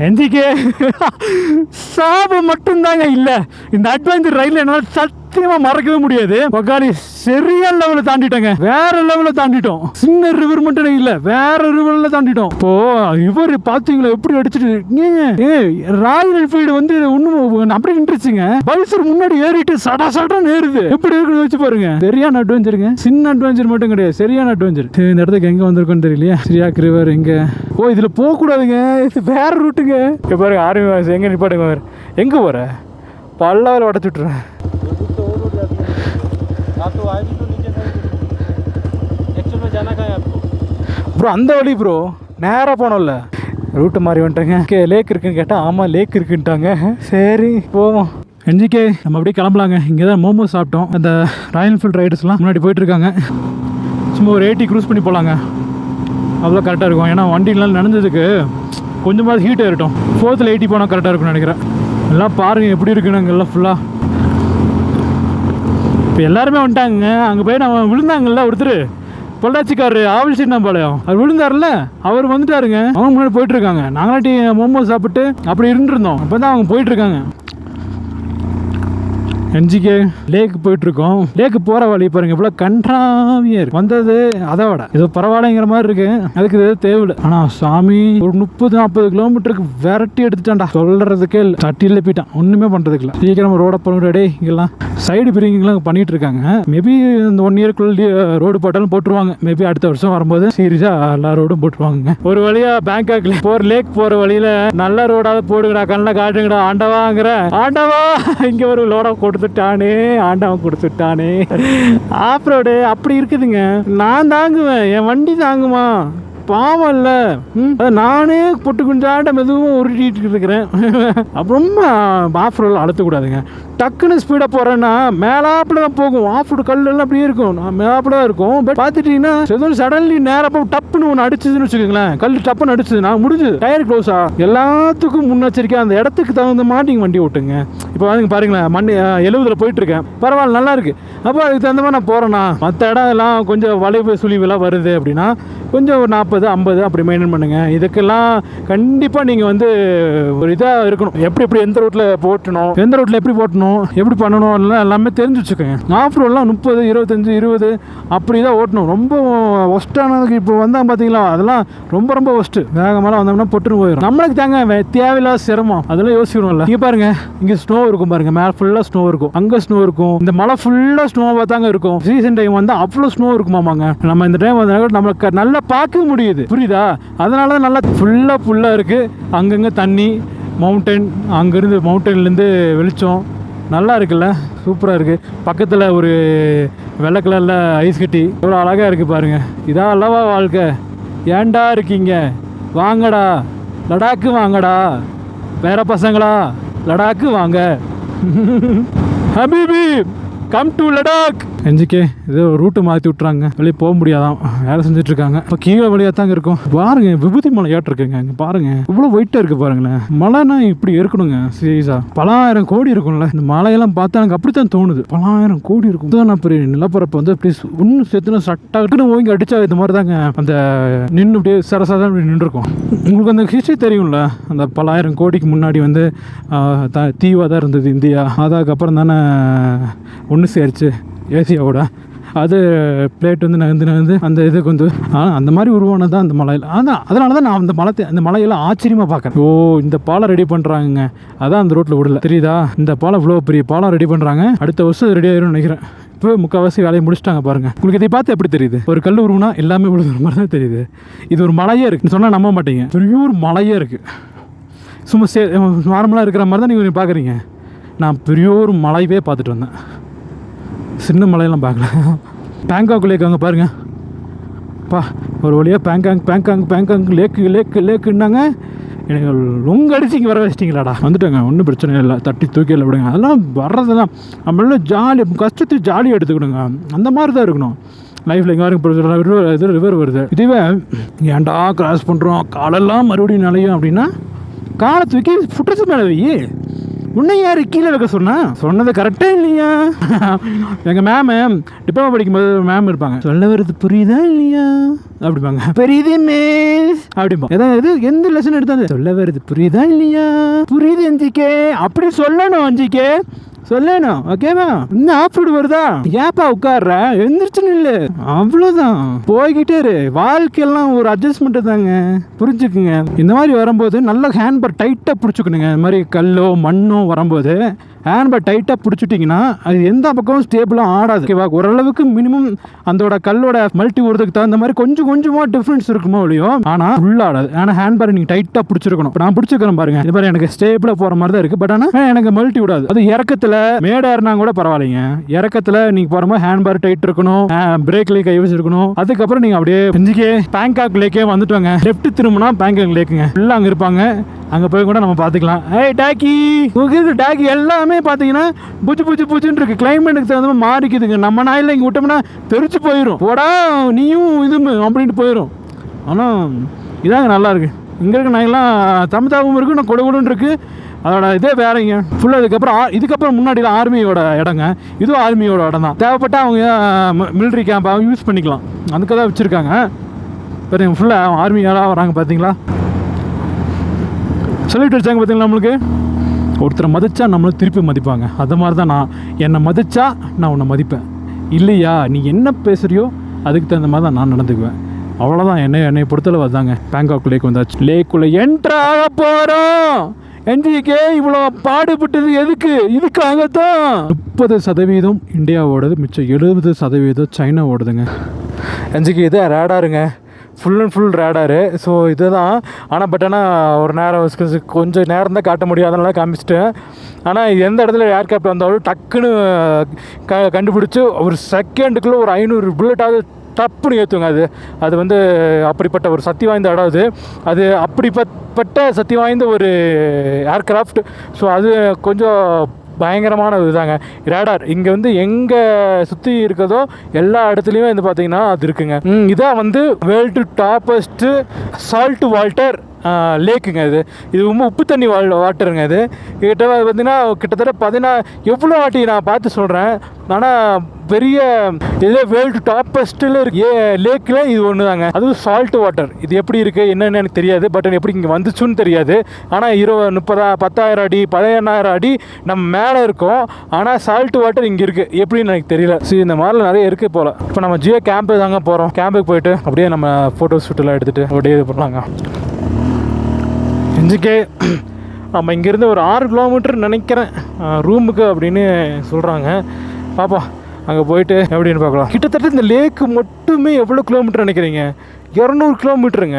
எந்திக்கே. சாபம் மட்டும்தாங்க இல்லை. இந்த அட்வென்ச்சர் ரயில் என்னால் சத்தியமா மறக்கவே முடியாது. பக்காளி சரியான லெவலில் தாண்டிட்டேங்க. வேற லெவலில் தாண்டிட்டோம். சின்ன ரிவர் மட்டும் இல்லை வேற ரிவர்ல தாண்டிட்டோம். இப்போ இவர் பாத்தீங்களா? எப்படி அடிச்சிட்டு ஏங்க, ராயல் என்ஃபீல்டு வந்து ஒன்றும் அப்படியே நின்றுச்சுங்க. பல்சர் முன்னாடி ஏறிட்டு சடா சடான்னு ஏறுது. எப்படி இருக்குன்னு வச்சு பாருங்க. சரியான அட்வென்ச்சருங்க சின்ன அட்வென்ச்சர் மட்டும் கிடையாது. சரியான அட்வென்ச்சர் சரி இந்த இடத்துக்கு எங்க வந்திருக்கோன்னு தெரியலையா? சரியா ரிவர் எங்க ஓ இதுல போக கூடாதுங்க இது வேற ரூட்டுங்க இப்போ பாருங்க ஆர்மி எங்க நிப்பாட்டுங்க எங்க போற? பல்லாவில் உடச்சு விட்டுறேன் आप तो आए भी तो नीचे एक्चुअल में जाना कहाँ है आपको ப்ரோ அந்த வழி ப்ரோ நேராக போனோம்ல ரூட்டு மாறி வந்துட்டேங்க கே லேக் இருக்குன்னு கேட்டால் ஆமாம் லேக் இருக்குன்ட்டாங்க சரி போவோம் என்ஜிகே நம்ம அப்படியே கிளம்பலாங்க இங்கே தான் மோமோஸ் சாப்பிட்டோம் அந்த ராயல் என்ஃபீல்ட் ரைடர்ஸ்லாம் முன்னாடி போயிட்டு இருக்காங்க சும்மா ஒரு எயிட்டி க்ரூஸ் பண்ணி போகலாங்க அவ்வளோ கரெக்டாக இருக்கும் ஏன்னா வண்டிலாம் நனைஞ்சதுக்கு கொஞ்சமாவது ஹீட் ஏறிட்டோம் ஃபோர்த்தில் எயிட்டி போனால் கரெக்டாக இருக்கும்னு நினைக்கிறேன் எல்லாம் பாருங்கள் எப்படி இருக்குன்னு அங்கே எல்லாம் ஃபுல்லாக இப்போ எல்லாருமே வந்துட்டாங்க அங்கே போய் நம்ம விழுந்தாங்கல்ல ஒருத்தர். பொள்ளாச்சிக்காரரு ஆவல் சின்னம்பாளையம். அவர் விழுந்தார்ல அவர் வந்துட்டாருங்க. அவங்க முன்னாடி போயிட்டு இருக்காங்க நாங்களாட்டி மோமோ சாப்பிட்டு அப்படி இருந்துருந்தோம். அப்போ தான் அவங்க போயிட்டு இருக்காங்க என்ஜிகே லேக்கு போயிட்டு இருக்கோம் லேக்கு போகிற வழி பாருங்க இவ்வளோ கன்றாவியா இருக்கு. வந்தது அதை விட. இது பரவாயில்லைங்கிற மாதிரி இருக்கு. அதுக்கு இது தேவையில்லை. ஆனால் சாமி ஒரு முப்பது நாற்பது கிலோமீட்டருக்கு விரட்டி எடுத்துட்டான்டா. சொல்றதுக்கே இல்லை. தட்டியில் போயிட்டான். ஒன்றுமே பண்ணுறதுக்கு இல்லை. சீக்கிரம் ரோட போகணும் டே இங்கெல்லாம். சைடு பிரிங்கிங்லாம் பண்ணிட்டு இருக்காங்க மேபி இந்த ஒன் இயர்க்குள்ள ரோடு போட்டாலும் போட்டுருவாங்க. மேபி அடுத்த வருஷம் வரும்போது சீரியஸாக எல்லா ரோடும் போட்டுருவாங்க ஒரு வழியா பேங்காக்ல போற லேக் போற வழியில நல்ல ரோடாவது போடுங்கடா கண்ணில் காட்டுங்கடா ஆண்டவாங்கிற. ஆண்டவா இங்க ஒரு லோட கொடுத்துட்டானே ஆண்டவன் கொடுத்துட்டானே. ஆஃப் ரோடு அப்படி இருக்குதுங்க. நான் தாங்குவேன். என் வண்டி தாங்குமா? பாவம் இல்லை. நானே பொட்டு குஞ்சாண்ட மெதுவும் உருட்டிட்டு இருக்கிறேன். ரொம்ப ஆஃப் ரோடில் அழுத்தக்கூடாதுங்க டக்குன்னு ஸ்பீடாக போகிறேன்னா மேலாப்பில் தான் போகும். ஆஃப் ரோடு கல்லெல்லாம் அப்படியே இருக்கும். நான் மேலாப்பில் தான் இருக்கும். பட் பார்த்துட்டீங்கன்னா ஏதோ சடன்லி நேராக போய் டப்புன்னு ஒன்று அடிச்சதுன்னு வச்சுக்கோங்களேன். கல் டப்புன்னு அடிச்சதுன்னா முடிஞ்சது டயர் க்ளோஸா எல்லாத்துக்கும் முன்னெச்சரிக்கை. அந்த இடத்துக்கு தகுந்த நீங்கள் வண்டி ஓட்டுங்க. இப்போ வந்து பாருங்களேன் மண் எழுபதில் போயிட்டு இருக்கேன் பரவாயில்ல நல்லா இருக்கு. அப்போ அதுக்கு தகுந்த மாதிரி நான் போகிறேன்னா மற்ற இடம் எல்லாம் கொஞ்சம் வளைவு சுழிவுலாம் வருது அப்படின்னா கொஞ்சம் ஒரு நாற்பது ஐம்பது அப்படி மெயின்டைன் பண்ணுங்கள் இதுக்கெல்லாம் கண்டிப்பாக நீங்கள் வந்து ஒரு இதாக இருக்கணும். எப்படி எப்படி எந்த ரோட்டில் போட்டணும் எந்த ரோட்டில் எப்படி போட்டணும் எப்படி பண்ணணும் எல்லாம் எல்லாமே தெரிஞ்சு வச்சுக்கோங்க. ஆஃப் ரோட்லாம் முப்பது இருபத்தஞ்சி இருபது அப்படி தான் ஓட்டணும். ரொம்ப ஒஸ்ட்டானதுக்கு இப்போ வந்தால் பார்த்தீங்களா அதெல்லாம் ரொம்ப ரொம்ப ஒஸ்ட்டு வேகமாக வந்தோம்னா பொட்டுன்னு போயிடும் நம்மளுக்கு தாங்க வே- தேவையில்லாத சிரமம். அதெல்லாம் யோசிக்கணும்ல. இங்கே பாருங்க இங்கே ஸ்னோ இருக்கும் பாருங்க. மேலே ஃபுல்லாக ஸ்னோ இருக்கும். அங்கே ஸ்னோ இருக்கும். இந்த மழை ஃபுல்லாக ஸ்னோவாக தாங்க இருக்கும். சீசன் டைம் வந்து அவ்வளோ ஸ்னோ இருக்குமாமாங்க. நம்ம இந்த டைம் வந்தாங்க நம்மளுக்கு நல்ல பார்க்க முடியுது. புரியுதா? அதனால தான் நல்லா ஃபுல்லாக ஃபுல்லாக இருக்குது அங்கங்கே தண்ணி மவுண்டன் அங்கேருந்து மவுண்டன்லேருந்து வெளிச்சம். நல்லா இருக்குல்ல? சூப்பராக இருக்குது பக்கத்தில் ஒரு வெள்ளை கலரில் ஐஸ் கட்டி. எவ்வளோ அழகாக இருக்குது பாருங்கள் இதான் அல்லவா வாழ்க்கை? ஏன்டா இருக்கீங்க? வாங்கடா. லடாக்கு வாங்கடா. வேற பசங்களா? லடாக்கு வாங்க. ஹபீபி கம் டு லடாக். எஞ்சிக்கே ஏதோ ரூட்டு மாற்றி விட்றாங்க வெளியே போக முடியாதான். வேலை செஞ்சுட்டு இருக்காங்க இப்போ கீழே வழியாக தாங்க இருக்கும். பாருங்க விபூதி மலை ஏற்றிருக்குங்க இங்கே பாருங்க. இவ்வளோ ஒயிட்டாக இருக்குது பாருங்களேன். மலைனா இப்படி இருக்கணுங்க சீரியஸாக பலாயிரம் கோடி இருக்கும்ல. இந்த மலையெல்லாம் பார்த்தா எனக்கு அப்படித்தான் தோணுது. பலாயிரம் கோடி இருக்கும். இதுதான் நான் பெரிய நிலப்பரப்பு வந்து அப்படி ஒன்று சேர்த்துனா சட்டாக்குன்னு ஓங்கி அடிச்சா இது மாதிரி தாங்க அந்த நின்று அப்படியே சரசாதான் இப்படி நின்றுருக்கும். உங்களுக்கு அந்த ஹிஸ்ட்ரி தெரியும்ல? அந்த பலாயிரம் கோடிக்கு முன்னாடி வந்து த தீவாக தான் இருந்தது இந்தியா. அதுக்கப்புறம் தானே ஒன்று சேர்ச்சு. ஏசியாவோட அது பிளேட் வந்து நகர்ந்து நகர்ந்து அந்த இதுக்கு வந்து ஆனால் அந்த மாதிரி உருவானது தான் அந்த மலையில். அதான் அதனால தான் நான் அந்த மலை அந்த மலையெல்லாம் ஆச்சரியமாக பார்க்குறேன். ஓ இந்த பாலம் ரெடி பண்ணுறாங்க அதான் அந்த ரோட்டில் விடல. தெரியுதா? இந்த பாலம் இவ்வளோ பெரிய பாலம் ரெடி பண்ணுறாங்க அடுத்த வருஷம் ரெடி ஆயிரும்னு நினைக்கிறேன். இப்போ முக்கால்வாசி வேலையை முடிச்சிட்டாங்க பாருங்க. உங்களுக்கு இதை பார்த்து எப்படி தெரியுது? ஒரு கல் உருவனா எல்லாமே விழுதுற மாதிரி தான் தெரியுது. இது ஒரு மலையே இருக்கு. சொன்னால் நம்ப மாட்டீங்க. பெரிய ஒரு மலையே இருக்கு. சும்மா சே நார்மலாக இருக்கிற மாதிரி தான் நீங்கள் பார்க்குறீங்க. நான் பெரிய ஒரு மலையவே பார்த்துட்டு வந்தேன். சின்ன மலையெல்லாம் பார்க்கல. பேங்காக் லேக் அங்கே பாருங்க. பா ஒரு வழியாக Bangkok Bangkok Bangkok lake lake லேக்குன்னாங்க எனக்கு லொங்க அடிச்சு இங்கே வர வச்சிட்டிங்களாடா. வந்துட்டேங்க ஒன்றும் பிரச்சனை இல்லை. தட்டி தூக்கியில் விடுங்க. அதெல்லாம் வர்றதெல்லாம் நம்மளால ஜாலி கஷ்டத்துக்கு ஜாலியாக எடுத்துக்கணுங்க. அந்த மாதிரி தான் இருக்கணும் லைஃப்பில் எங்கே வரைக்கும் ரிவர் இது ரிவர் வருது. இதுவே ஏன்டா கிராஸ் பண்ணுறோம் காலெல்லாம் மறுபடியும் நிலையும் அப்படின்னா காலை தூக்கி ஃபுட்ரஸ் மேலே வை. உன்னை யாரு கீழே வைக்க சொன்னா? சொன்னது கரெக்டா இல்லையா? எங்க மேம் டிப்ளமா படிக்கும்போது மேம் இருப்பாங்க. சொல்ல வருது புரியுதா இல்லையா? அப்படிப்பாங்க புரியுது மிஸ் அப்படிம்பா ஏதாவது எந்த லெசன் எடுத்தாங்க சொல்ல வருது புரியுதா இல்லையா? புரியுது அஞ்சிக்கே அப்படி சொல்லணும் அஞ்சிக்கே சொல்லணும் ஓகேவா இன்னும் ஆஃப்ரோடு வருதா? ஏப்பா உட்கார்ற? எந்திரிச்சு நில்லு. அவ்வளோதான் போய்கிட்டே இரு. வாழ்க்கையெல்லாம் ஒரு அட்ஜஸ்ட்மெண்ட்டு தாங்க. புரிஞ்சுக்குங்க. இந்த மாதிரி வரும்போது நல்ல ஹேண்ட்பேர் டைட்டாக பிடிச்சிக்கணுங்க. இந்த மாதிரி கல்லோ மண்ணோ வரும்போது ஹேண்ட்பேர் டைட்டாக பிடிச்சிட்டிங்கன்னா அது எந்த பக்கமும் ஸ்டேபிளாக ஆடாது. ஓகேவா ஓரளவுக்கு மினிமம் அதோட கல்லோட மல்டி உரத்துக்கு தகுந்த மாதிரி கொஞ்சம் கொஞ்சமாக டிஃப்ரென்ஸ் இருக்குமோ இல்லையோ ஆனால் ஃபுல்லாக ஆடாது. ஆனால் ஹேண்ட்பேக் நீங்கள் டைட்டாக பிடிச்சிருக்கணும். இப்போ நான் பிடிச்சிக்கிறேன் பாருங்க. இது மாதிரி எனக்கு ஸ்டேபிளாக போகிற மாதிரி தான் இருக்குது பட் ஆனால் எனக்கு மல்டி விடாது அது இறக்கத்தில் மேடாக இருந்தால் கூட பரவாயில்லைங்க. இறக்கத்தில் நீங்கள் போகிற ஹேண்ட் ஹேண்ட்பேர் டைட் இருக்கணும். பிரேக்லேயே கை வச்சிருக்கணும் அதுக்கப்புறம் நீங்கள் அப்படியே செஞ்சுக்கே பேங்காக் லேக்கே வந்துட்டோங்க. லெஃப்ட் திரும்பினா பேங்காக் லேக்குங்க ஃபுல்லாக அங்கே இருப்பாங்க. அங்கே போய் கூட நம்ம பார்த்துக்கலாம் ஏய் டாக்கி. உங்களுக்கு டாக்கி எல்லாமே பார்த்தீங்கன்னா புச்சு புச்சு புச்சுன்னு இருக்கு. கிளைமேட்டுக்கு தகுந்த மாதிரி மாறிக்குதுங்க. நம்ம நாயில் இங்கே விட்டோம்னா தெரிச்சு போயிடும் போடா நீயும் இது அப்படின்ட்டு போயிடும் ஆனால் இதாங்க நல்லாயிருக்கு இங்கே இருக்க நாயெல்லாம் தமிழ்தாவும் இருக்குது நான் கொடு கொடுன்னு இருக்குது அதோட இதே வேறங்க ஃபுல்லாக இதுக்கப்புறம் இதுக்கப்புறம் முன்னாடிலாம் ஆர்மியோட இடங்க. இதுவும் ஆர்மியோட இடம் தான். தேவைப்பட்டால் அவங்க மிலிட்ரி கேம்ப் யூஸ் பண்ணிக்கலாம். அதுக்காக தான் வச்சுருக்காங்க. பாருங்க ஃபுல்லாக ஆர்மி யாராக வராங்க பார்த்தீங்களா சொல்லிட்டு வச்சாங்க பார்த்தீங்களா நம்மளுக்கு? ஒருத்தரை மதிச்சா நம்மளும் திருப்பி மதிப்பாங்க. அது மாதிரி தான் நான் என்னை மதிச்சா நான் உன்னை மதிப்பேன். இல்லையா நீ என்ன பேசுகிறியோ அதுக்கு தகுந்த மாதிரி தான் நான் நடந்துக்குவேன். அவ்வளோதான் என்னை என்னை பொறுத்தளவு அதாங்க பேங்காக் லேக் வந்தாச்சு. லேக்குள்ளே என்ட்ராக போகிறோம் என்ஜிக்கே இவ்வளோ பாடுபட்டது எதுக்கு? இதுக்காக தான் முப்பது சதவீதம் இந்தியாவோடது மிச்சம் எழுபது சதவீதம் சைனா ஓடுதுங்க என்ஜிக்கு இது ரேடாருங்க full and full radar so இதுதான். ஆனால் பட் ஆனால் ஒரு நேரம் கொஞ்சம் நேரம் தான் காட்ட முடியும். அதனால காமிச்சிட்டேன். ஆனால் எந்த இடத்துல ஏர்கிராஃப்ட் வந்தாலும் டக்குன்னு க கண்டுபிடிச்சி ஒரு செகண்டுக்குள்ளே ஒரு ஐநூறு புல்லட்டாவது டப்புன்னு ஏற்றுங்க அது. அது வந்து அப்படிப்பட்ட ஒரு சக்தி வாய்ந்த இடம் அது. அது அப்படிப்பட்ட சக்தி வாய்ந்த ஒரு ஏர்கிராஃப்ட் ஸோ அது கொஞ்சம் பயங்கரமான இதுதாங்க. ரேடார் இங்கே வந்து எங்கே சுற்றி இருக்கிறதோ எல்லா இடத்துலையுமே வந்து பார்த்தீங்கன்னா அது இருக்குங்க. இதான் வந்து வேர்ல்டு டாப்பஸ்ட்டு சால்ட் வால்டர் லேக்குங்க இது. இது ரொம்ப உப்பு தண்ணி வா வாட்டருங்க இது. கிட்ட பார்த்தீங்கன்னா கிட்டத்தட்ட பதினா எவ்வளோ வாட்டி நான் பார்த்து சொல்கிறேன் ஆனால் பெரிய இதே வேர்ல்டு டாப்பஸ்ட்டில் இருக்கு. ஏ லேக்கில் இது ஒன்று தாங்க அதுவும் சால்ட் வாட்டர் இது எப்படி இருக்குது என்னென்னு எனக்கு தெரியாது. பட் எப்படி இங்கே வந்துச்சுன்னு தெரியாது. ஆனால் இருபது முப்பதா பத்தாயிரம் அடி பதினெண்ணாயிரம் அடி நம்ம மேலே இருக்கோம். ஆனால் சால்ட் வாட்டர் இங்கே இருக்குது எப்படின்னு எனக்கு தெரியல. சரி இந்த மாதிரிலாம் நிறைய இருக்குது போல். இப்போ நம்ம ஜியோ கேம்பு தாங்க போகிறோம் கேம்புக்கு போயிட்டு அப்படியே நம்ம ஃபோட்டோ ஷூட்டெல்லாம் எடுத்துகிட்டு அப்படியே இது பண்ணலாங்க. செஞ்சுக்கே நம்ம இங்கேருந்து ஒரு ஆறு கிலோமீட்டர் நினைக்கிறேன். ரூமுக்கு அப்படின்னு சொல்கிறாங்க பாப்பா அங்கே போயிட்டு எப்படின்னு பார்க்கலாம் கிட்டத்தட்ட இந்த லேக்கு மட்டுமே எவ்வளோ கிலோமீட்டர் நினைக்கிறீங்க? இரநூறு கிலோமீட்டருங்க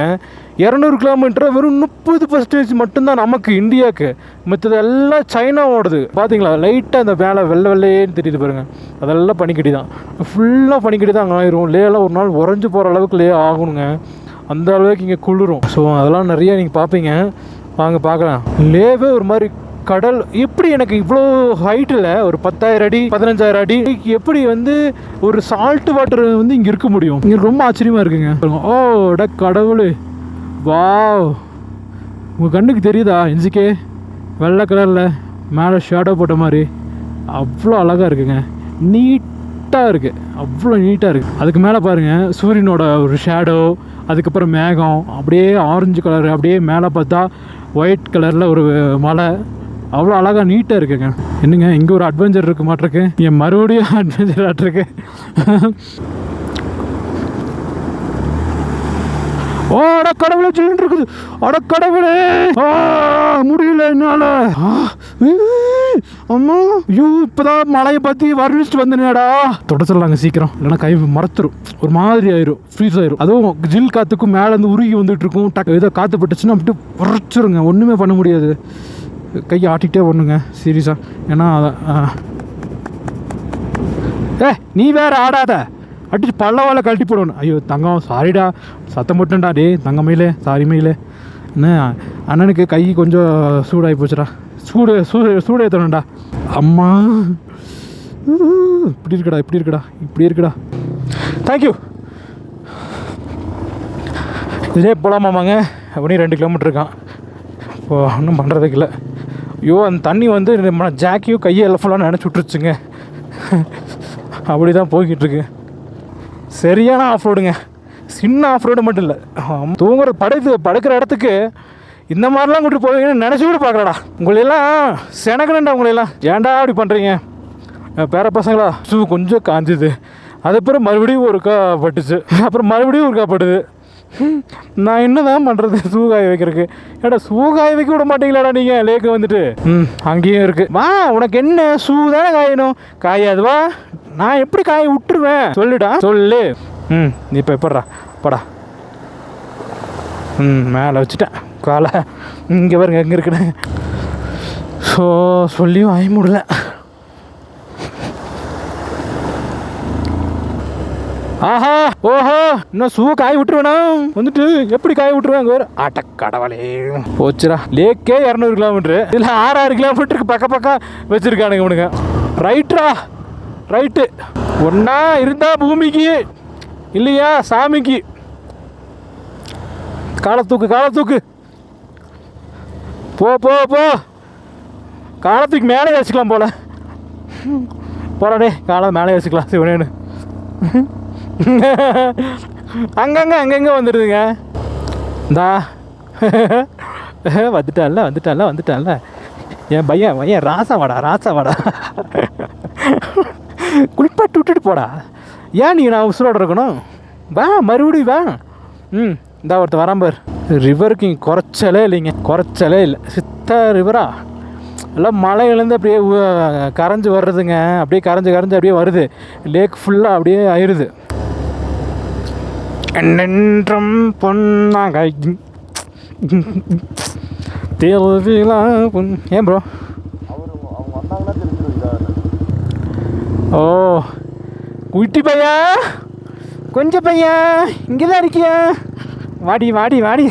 இரநூறு கிலோமீட்டரை வெறும் முப்பது பர்சன்டேஜ் மட்டும்தான் நமக்கு இந்தியாவுக்கு. மற்றது எல்லாம் சைனா ஓடுது பார்த்தீங்களா லைட்டாக அந்த வேலை வெள்ளை வெள்ளையேன்னு தெரியுது பாருங்கள் அதெல்லாம் பனிக்கட்டி தான். ஃபுல்லாக பனிக்கட்டி தான் அங்கே ஆயிரும். லேலாம் ஒரு நாள் உறைஞ்சு போகிற அளவுக்கு லே ஆகணுங்க அந்த அளவுக்கு இங்கே குளிரும். ஸோ அதெல்லாம் நிறைய நீங்கள் பார்ப்பீங்க வாங்க பார்க்கலாம் லேவே ஒரு மாதிரி கடல் எப்படி எனக்கு இவ்வளோ ஹைட்டில் ஒரு பத்தாயிரம் அடி பதினஞ்சாயிரம் அடி எப்படி வந்து ஒரு சால்ட் வாட்டர் வந்து இங்கே இருக்க முடியும்? இங்கே ரொம்ப ஆச்சரியமாக இருக்குங்க. ஓ டா கடவுளே. வாவ் உங்கள் கண்ணுக்கு தெரியுதா இஞ்சிக்கே வெள்ளை கலரில் மேலே ஷேடோ போட்ட மாதிரி. அவ்வளோ அழகாக இருக்குங்க. நீட் நீட்டாக இருக்குது அவ்வளோ நீட்டாக இருக்குது அதுக்கு மேலே பாருங்கள் சூரியனோட ஒரு ஷேடோ அதுக்கப்புறம் மேகம் அப்படியே ஆரஞ்சு கலர் அப்படியே மேலே பார்த்தா ஒயிட் கலரில் ஒரு மலை. அவ்வளோ அழகாக நீட்டாக இருக்குங்க. என்னங்க இங்கே ஒரு அட்வென்ச்சர் இருக்கு மாட்டிருக்கு என் மறுபடியும் அட்வென்ச்சர் ஆட்டிருக்கு ஓ அட கடவுளே சொல்லிட்டு இருக்குது. அட கடவுளே. முடியல என்னால. அம்மா ஐயோ இப்போதான் மழையை பற்றி வர்ணிச்சுட்டு வந்தேனேடா. தொட சொல்லாங்க சீக்கிரம் இல்லைன்னா கை மறத்துரும். ஒரு மாதிரி ஆயிரும் ஃப்ரீஸ் ஆயிரும். அதுவும் ஜில் காத்துக்கும் மேலேருந்து உருகி வந்துட்டு இருக்கும் டக்கு ஏதோ காத்து பட்டுச்சுன்னா அப்படியே உரைச்சிருங்க ஒன்றுமே பண்ண முடியாது. கையை ஆட்டிகிட்டே பண்ணுங்க சீரியஸாக ஏன்னா அத- ஏ நீ வேற ஆடாத. அடிச்சு பல்லவால கழட்டி போடணும். ஐயோ தங்கம் சாரிடா சத்தம் போட்டேன்டா டேய் தங்கமையிலே சாரி மயிலே. என்ன அண்ணனுக்கு கை கொஞ்சம் சூடாகி போச்சுடா. சூடு சூடு சூடு ஏற்றணும்டா அம்மா. இப்படி இருக்குடா இப்படி இருக்குடா இப்படி இருக்குடா. தேங்க்யூ இதே போகலாமாமாங்க அப்படின்னு ரெண்டு கிலோமீட்டர் இருக்கான். இப்போ ஒன்றும் பண்ணுறதுக்கு இல்லை. ஐயோ அந்த தண்ணி வந்து நம்ம ஜாக்கியும் கையை எல்லாம் ஃபுல்லாக நினச்சி விட்டுருச்சுங்க. அப்படி தான் போய்கிட்டுருக்கு. சரியான ஆஃப் ரோடுங்க சின்ன ஆஃப் ரோடு மட்டும் இல்லை. தூங்குற படுத்து படுக்கிற இடத்துக்கு இந்த மாதிரிலாம் கூட்டு போவீங்கன்னு நினச்சி கூட பார்க்கலடா. உங்களையெல்லாம் செனக்கணுண்டா உங்களையெல்லாம். ஏன்டா அப்படி பண்ணுறீங்க பேர பசங்களா ஷூ கொஞ்சம் காஞ்சுது. அதுக்கப்புறம் மறுபடியும் ஒருக்கா பட்டுச்சு. அப்புறம் மறுபடியும் ஒருக்கா பட்டுது. நான் என்ன தான் பண்ணுறது ஷூ காய வைக்கிறதுக்கு. ஏடா ஷூ காய வைக்க விட மாட்டீங்களாடா நீங்கள் லேக்கு வந்துட்டு. ம் அங்கேயும் இருக்குது வா உனக்கு என்ன ஷூ தானே காயணும்? காயாது வா. நான் எப்படி காய விட்டுருவேன்? சொல்லுடா. சொல்லு. ம் நீ இப்போ எப்படா படா. ம் மேலே வச்சுட்டேன். காலை இங்கே பாருங்க எங்கே இருக்குன்னு. ஸோ சொல்லியும் ஆய முடியல ஆஹா ஓஹோ இன்னும் ஷூ காய விட்டுருவேண்ணா வந்துட்டு எப்படி காய விட்டுருவேன் அங்கே ஆட்ட கடவுளே. போச்சுடா. லேக்கே இரநூறு கிலோமீட்ரு இதில் ஆறாறு கிலோமீட்டருக்கு பக்க பக்கம் வச்சுருக்கானுங்க இவனுங்க. ரைட்ரா. ரைட்டு. ஒன்றா இருந்தால் பூமிக்கு இல்லையா சாமிக்கு. காலத்தூக்கு தூக்கு போ போ போ. காலத்துக்கு மேலே வச்சுக்கலாம் போல. போடா காலம் மேலே வச்சுக்கலாம் சிவனேன்னு அங்கங்கே அங்கங்கே வந்துடுதுங்க. இந்தா. வந்துட்டான்ல வந்துட்டான்ல வந்துட்டான்ல. என் பையன் பையன் ராசா வாடா ராசா வாடா. குளிப்பாட்டு விட்டுட்டு போடா. ஏன் நீ நான் உசுரோட இருக்கணும்? வா மறுபடியும் வா. ம் இந்தா ஒருத்தர் வரான் பார். ரிவருக்கு இங்கே குறைச்சலே இல்லைங்க. குறைச்சலே இல்லை. சித்த ரிவரா எல்லாம் மலையிலேருந்து அப்படியே கரைஞ்சி வர்றதுங்க. அப்படியே கரைஞ்சு கரைஞ்சு அப்படியே வருது. லேக் ஃபுல்லாக அப்படியே ஆயிடுது நின்றம் பொன்னாங்க. தேவையில்லா பொன். ஏன் ப்ரோ அவர் அவங்க ஓ. குட்டி பையா கொஞ்சம் பையா இங்கே தான் இருக்கியா? வாடி வாடி வாடி.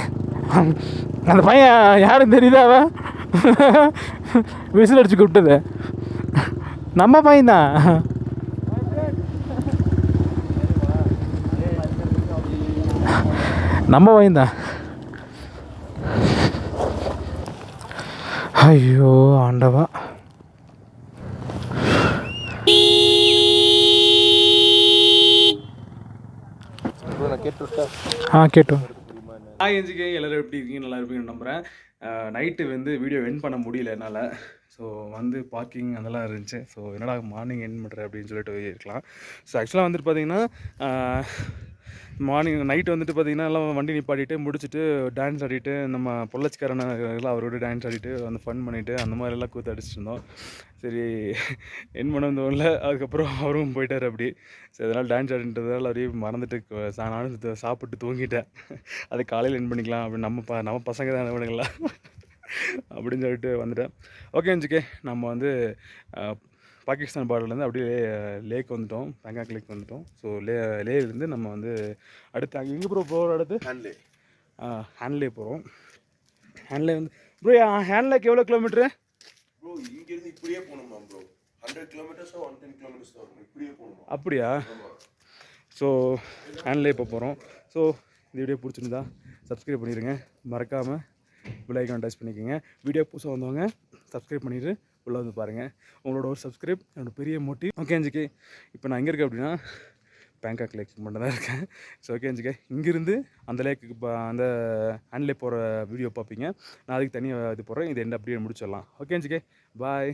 அந்த பையன் யாரும் தெரியுதா அவன்? விசில் அடிச்சு கூப்பிட்டது. நம்ம பையன்தான். நம்ம பையன்தான். ஐயோ ஆண்டவா. ஆ கேட்டோம் ஹாய் எஞ்சிக்கே எல்லோரும் எப்படி இருக்கீங்க? நல்லா இருப்பீங்கன்னு நம்புகிறேன் நைட்டு வந்து வீடியோ என் பண்ண முடியல என்னால். ஸோ வந்து பார்க்கிங் அதெல்லாம் இருந்துச்சு. ஸோ என்னடா மார்னிங் என் பண்ணுற அப்படின்னு சொல்லிட்டு இருக்கலாம். ஸோ ஆக்சுவலாக வந்துட்டு பார்த்தீங்கன்னா மார்னிங் நைட்டு வந்துட்டு பார்த்தீங்கன்னா எல்லாம் வண்டி நிப்பாட்டிட்டு முடிச்சுட்டு டான்ஸ் ஆடிட்டு நம்ம பொள்ளச்சிக்காரன் எல்லாம் அவரோட டான்ஸ் ஆடிட்டு வந்து ஃபன் பண்ணிவிட்டு அந்த மாதிரிலாம் கூத்து அடிச்சிட்டு இருந்தோம். சரி என் பண்ண வந்தோம்ல அதுக்கப்புறம் அவரும் போயிட்டார் அப்படி ஸோ அதனால் டான்ஸ் ஆடின்றதால அப்படியே மறந்துட்டு நானும் சாப்பிட்டு தூங்கிட்டேன். அது காலையில் என் பண்ணிக்கலாம் அப்படி நம்ம ப நம்ம பசங்க தான் பண்ணுங்களா அப்படின்னு சொல்லிட்டு வந்துட்டேன். ஓகே அஞ்சுக்கே நம்ம வந்து பாகிஸ்தான் பார்டர்லேருந்து அப்படியே லேக் வந்துட்டோம். பேங்காக் லேக் வந்துட்டோம். ஸோ லே லேலேருந்து நம்ம வந்து அடுத்து அங்கே எங்கே ப்ரோ போகிற அடுத்து? ஹேண்ட்லே ஹேண்ட்லே போகிறோம் ஹேண்ட்லே வந்து ப்ரோ ஹேண்ட்லேக் எவ்வளோ கிலோமீட்ரு ப்ரோ இங்கிருந்து இப்படியே போகணுமா ப்ரோ ஹண்ட்ரட் கிலோமீட்டர்ஸோ ஒன் டென் கிலோமீட்டர்ஸ் தான் இப்படியே போகணுமா? அப்படியா? ஸோ ஹேண்ட்லே இப்போ போகிறோம் ஸோ இந்த வீடியோ பிடிச்சிருந்தா சப்ஸ்கிரைப் பண்ணிடுங்க மறக்காமல் விலைக்கான டச் பண்ணிக்கோங்க. வீடியோ புதுசாக வந்தவங்க சப்ஸ்கிரைப் பண்ணிவிட்டு உள்ளே வந்து பாருங்கள் உங்களோட ஒரு சப்ஸ்கிரைப் என்னோட பெரிய மோட்டிவ் ஓகே அஞ்சுக்கே இப்போ நான் எங்கே இருக்கேன் அப்படின்னா பேங்காக் லேக் மட்டும் தான் இருக்கேன். ஸோ ஓகே அஞ்சுக்கே இங்கேருந்து அந்த லேக்குக்கு அந்த ஹேண்ட்லே போகிற வீடியோ பார்ப்பீங்க. நான் அதுக்கு தனியாக இது போடுறேன். இது என்ன அப்படியே முடிச்சிடலாம். ஓகே அஞ்சுக்கே பாய்